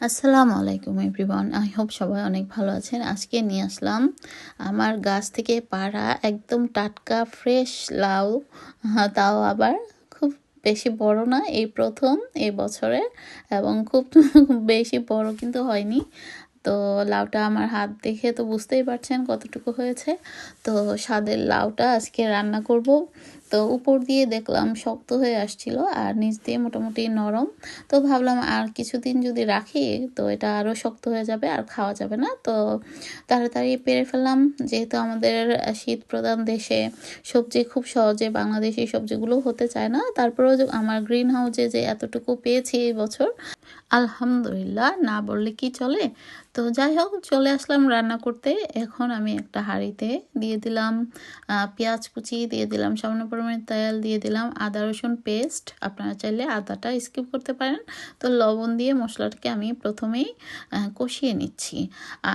আসসালামু আলাইকুম everyone I hope সবাই অনেক ভালো আছেন। আজকে নিয়ে আসলাম আমার গাছ থেকে পাড়া একদম টাটকা ফ্রেশ লাউ। হ্যাঁ, তাও আবার খুব বেশি বড় না এই প্রথম এই বছরে এবং খুব বেশি বড় কিন্তু হয়নি। তো লাউটা আমার হাত দেখে তো বুঝতেই পারছেন কতটুকু হয়েছে। তো স্বাদের লাউটা আজকে রান্না করব। তো উপর দিয়ে দেখলাম শক্ত হয়ে আসছিল আর নিচ দিয়ে মোটামুটি নরম। তো ভাবলাম আর কিছুদিন যদি রাখি তো এটা আরও শক্ত হয়ে যাবে আর খাওয়া যাবে না। তো তাড়াতাড়ি পেরে ফেললাম। যেহেতু আমাদের শীত প্রধান দেশে সবজি খুব সহজে বাংলাদেশি সবজিগুলো হতে চায় না, তারপরেও আমার গ্রিন হাউসে যে এতটুকু পেয়েছি এই বছর আলহামদুলিল্লাহ, না বললে কি চলে? তো যাই হোক, চলে আসলাম রান্না করতে। এখন আমি একটা হাঁড়িতে দিয়ে দিলাম পেঁয়াজ কুচি দিয়ে দিলাম, সামান্য পরিমাণে তেল দিয়ে দিলাম, আদা, রসুন পেস্ট। আপনারা চাইলে আদাটা স্কিপ করতে পারেন। তো লবণ দিয়ে মশলাটাকে আমি প্রথমেই কষিয়ে নিচ্ছি।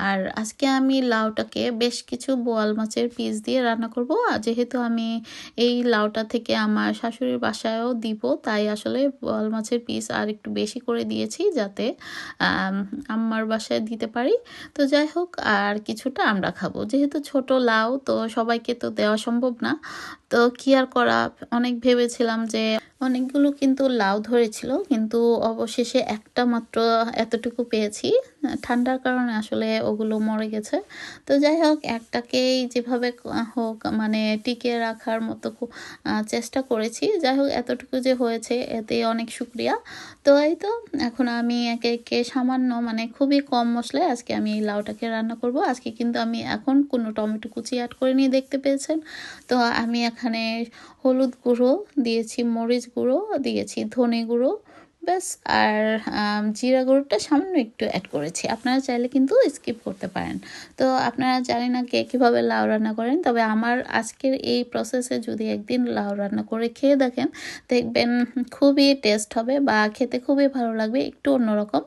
আর আজকে আমি লাউটাকে বেশ কিছু বোয়াল মাছের পিস দিয়ে রান্না করব। আর যেহেতু আমি এই লাউটা থেকে আমার শাশুড়ির বাসায়ও দিব, তাই আসলে বোয়াল মাছের পিস আর একটু বেশি করে দিয়েছি যাতে আমার বাসায় দিতে পারি। তো যাই হোক, আর কিছুটা আমরা খাব। যেহেতু ছোট লাউ, তো সবাইকে তো দেওয়া সম্ভব না। তো কি আর করা? অনেক ভেবেছিলাম যে অনেকগুলো কিন্তু লাউ ধরেছিল, কিন্তু অবশেষে একটা মাত্র এতটুকু পেয়েছি। ঠান্ডার কারণে আসলে ওগুলো মরে গেছে। তো যাই হোক, একটাকেই যেভাবে হোক মানে টিকে রাখার মতো চেষ্টা করেছি। যাই হোক, এতটুকু যে হয়েছে, এতে অনেক শুক্রিয়া। তো এই তো, এখন আমি একে একে সামান্য মানে খুবই কম মশলায় আজকে আমি এই লাউটাকে রান্না করব। আজকে কিন্তু আমি এখন কোনো টমেটো কুচি অ্যাড করে নিয়ে দেখতে পেয়েছেন। তো আমি এখানে হলুদ গুঁড়ো দিয়েছি, মরিচ গুঁড়ো দিয়েছি ধনে গুঁড়ো ব্যাস, আর জিরা গুঁড়োটা সামান্য একটু অ্যাড করেছি। আপনারা চাইলে কিন্তু স্কিপ করতে পারেন। তো আপনারা জানি না কে কীভাবে লাউ রান্না করেন, তবে আমার আজকের এই প্রসেসে যদি একদিন লাউ রান্না করে খেয়ে দেখেন, দেখবেন খুবই টেস্ট হবে বা খেতে খুবই ভালো লাগবে, একটু অন্যরকম।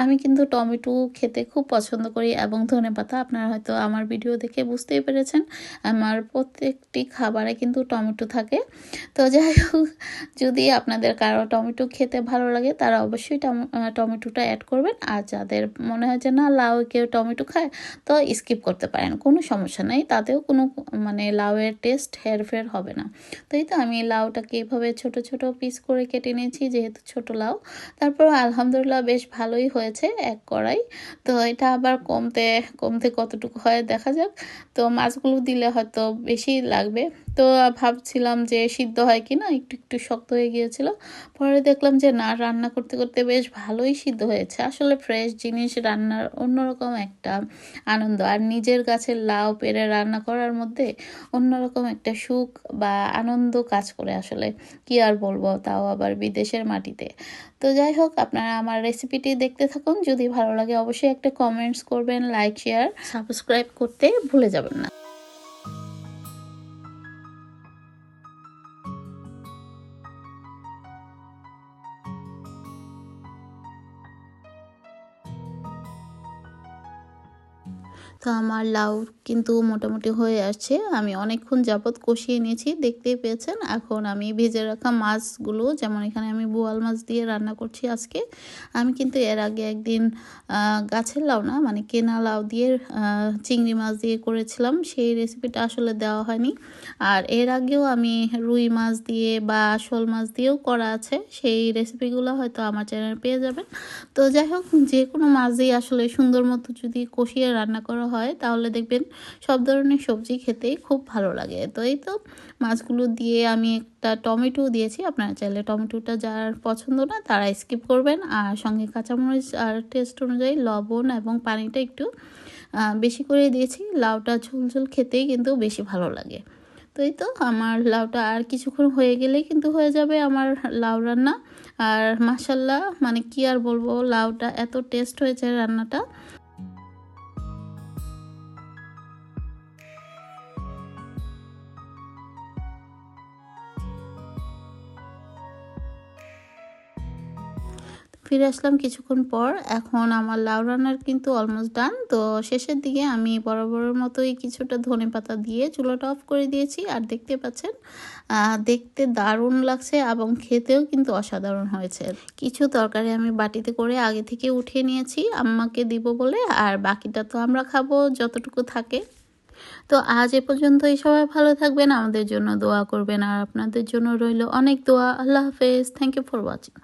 আমি কিন্তু টমেটো খেতে খুব পছন্দ করি এবং ধনে পাতা। আপনারা হয়তো আমার ভিডিও দেখে বুঝতেই পেরেছেন, আমার প্রত্যেকটি খাবারে কিন্তু টমেটো থাকে। তো যাই হোক, যদি আপনাদের কারও টমেটো খেতে ভালো লাগে লাগে, তারা অবশ্যই টমেটোটা অ্যাড করবেন। আর যাদের মনে হয় যে, না, লাউ কেউ টমেটো খায়, তো স্কিপ করতে পারেন। কোনো সমস্যা নেই, তাতেও কোনো মানে লাউয়ের টেস্ট হেরফের হবে না। তো এই তো আমি লাউটাকে এইভাবে ছোট ছোট পিস করে কেটে নিয়েছি, যেহেতু ছোট লাউ। তারপর আলহামদুলিল্লাহ বেশ ভালোই হয়েছে এক কড়াই। তো এটা আবার কমতে কমতে কতটুকু হয় দেখা যাক। তো মাছগুলো দিলে হয়তো বেশি লাগবে। তো ভাবছিলাম যে, সিদ্ধ হয় কি না একটু একটু শক্ত হয়ে গিয়েছিল। পরে দেখলাম যে, না রান্না করতে করতে বেশ ভালোই সিদ্ধ হয়েছে। আসলে ফ্রেশ জিনিস রান্নার অন্যরকম একটা আনন্দ। আর নিজের গাছের লাউ পেরে রান্না করার মধ্যে অন্যরকম একটা সুখ বা আনন্দ কাজ করে আসলে। কি আর বলব, তাও আবার বিদেশের মাটিতে। তো যাই হোক, আপনারা আমার রেসিপিটি দেখতে থাকুন। যদি ভালো লাগে, অবশ্যই একটা কমেন্টস করবেন লাইক শেয়ার সাবস্ক্রাইব করতে ভুলে যাবেন না। তো আমার লাউ কিন্তু মোটামুটি হয়ে আসছে। আমি অনেকক্ষণ যাবৎ কষিয়ে নিয়েছি, দেখতেই পেয়েছেন। এখন আমি ভেজে রাখা মাছগুলো, যেমন এখানে আমি বোয়াল মাছ দিয়ে রান্না করছি আজকে, আমি কিন্তু এর আগে একদিন গাছের লাউ না মানে কেনা লাউ দিয়ে চিংড়ি মাছ দিয়ে করেছিলাম। সেই রেসিপিটা আসলে দেওয়া হয়নি। আর এর আগেও আমি রুই মাছ দিয়ে বা শোল মাছ দিয়েও করা আছে। সেই রেসিপিগুলো হয়তো আমার চ্যানেল পেয়ে যাবেন। তো যাই হোক, যে কোনো মাছ দিয়ে আসলে সুন্দর মতো যদি কষিয়ে রান্না করা হয়, তাহলে দেখবেন সব ধরনের সবজি খেতেই খুব ভালো লাগে। তো এই তো মাছগুলো দিয়ে আমি একটা টমেটো দিয়েছি। আপনারা চাইলে টমেটোটা যার পছন্দ না তারা স্কিপ করবেন। আর সঙ্গে কাঁচামরিচ আর টেস্ট অনুযায়ী লবণ এবং পানিটা একটু বেশি করে দিয়েছি। লাউটা ঝোল খেতেই কিন্তু বেশি ভালো লাগে। তো এই তো আমার লাউটা আর কিছুক্ষণ হয়ে গেলেই কিন্তু হয়ে যাবে আমার লাউ রান্না। আর মাসাল্লাহ মানে কি আর বলব, লাউটা এত টেস্ট হয়েছে রান্নাটা। ফিরে আসলাম কিছুক্ষণ পর। এখন আমার লাউ রান্নার কিন্তু অলমোস্ট ডান তো শেষের দিকে আমি বরাবরের মতোই কিছুটা ধনে পাতা দিয়ে চুলাটা অফ করে দিয়েছি। আর দেখতে পাচ্ছেন দেখতে দারুণ লাগছে এবং খেতেও কিন্তু অসাধারণ হয়েছে। কিছু তরকারি আমি বাটিতে করে আগে থেকে উঠিয়ে নিয়েছি, আম্মাকে দিব বলে, আর বাকিটা তো আমরা খাব যতটুকু থাকে। তো আজ এ পর্যন্তই। সবাই ভালো থাকবেন, আমাদের জন্য দোয়া করবেন, আর আপনাদের জন্য রইল অনেক দোয়া। আল্লাহ হাফেজ। Thank you for watching